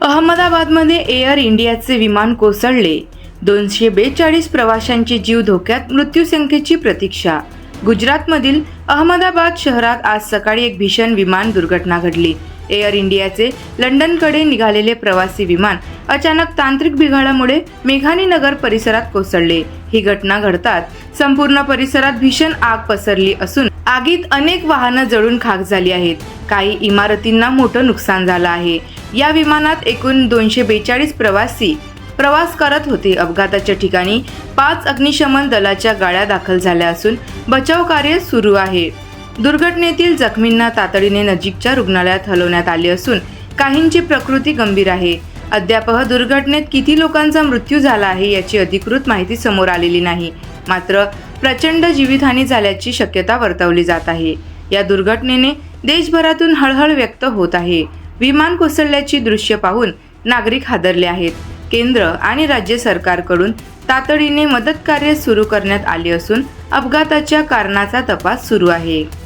अहमदाबादमध्ये एअर इंडियाचे विमान कोसळले. दोनशे बेचाळीस प्रवाशांचे जीव धोक्यात मृत्यूसंख्येची प्रतीक्षा. गुजरातमधील अहमदाबाद शहरात आज सकाळी एक भीषण विमान दुर्घटना घडली. एअर इंडियाचे लंडनकडे निघालेले प्रवासी विमान अचानक तांत्रिक बिघाडामुळे मेघानी नगर परिसरात कोसळले. ही घटना घडतात संपूर्ण परिसरात भीषण आग पसरली असून आगीत अनेक वाहनं जळून खाक झाली आहेत. काही इमारतींना मोठं नुकसान झालं आहे. या विमानात एकूण दोनशे बेचाळीस प्रवासी प्रवास करत होते. अपघाताच्या ठिकाणी पाच अग्निशमन दलाच्या गाड्या दाखल झाल्या असून बचाव कार्य सुरू आहे. दुर्घटनेतील जखमींना तातडीने नजीकच्या रुग्णालयात हलवण्यात आले असून काहींची प्रकृती गंभीर आहे. अद्याप दुर्घटनेत किती लोकांचा मृत्यू झाला आहे याची अधिकृत माहिती समोर आलेली नाही. मात्र प्रचंड जीवितहानी झाल्याची शक्यता वर्तवली जात आहे. या दुर्घटनेने देशभरातून हळहळ व्यक्त होत आहे. विमान कोसळल्याची दृश्य पाहून नागरिक हादरले आहेत. केंद्र आणि राज्य सरकारकडून तातडीने मदत कार्य सुरू करण्यात आले असून अपघाताच्या कारणाचा तपास सुरू आहे.